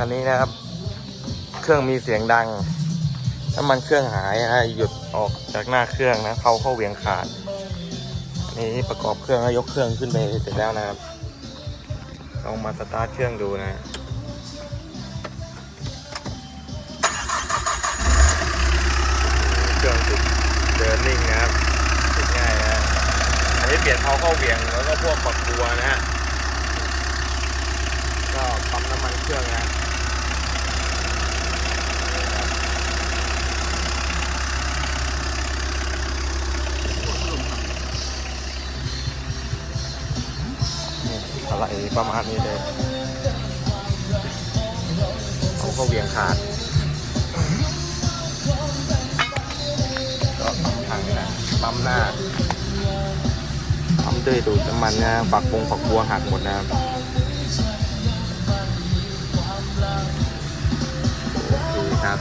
คันนี้นะครับ เครื่องมีเสียงดังน้ำมันเครื่องหายนะหยุดออกจากหน้าเครื่องนะเขาเข้าเวียงขาดนนี้ประกอบเครื่องแล้วยกเครื่องขึ้นไปเสร็จแล้วนะครับลองมาสตาร์ทเครื่องดูนะเครื่องติดเดินนิ่งนะครับติดง่ายนะอันนี้เปลี่ยนเขาเข้าเวียงแล้วก็พวกปักบัวนะฮะก็ปั๊มน้ำมันเครื่องนะนี่ อะไรประมาณนี้เลยเขาเข้าเวียงขาดก็ปั๊มถังนะปั๊มหน้าปั๊มด้วยดูดน้ำมันนะฝักบงฝักบัวหักหมดนะครับโอเคครับ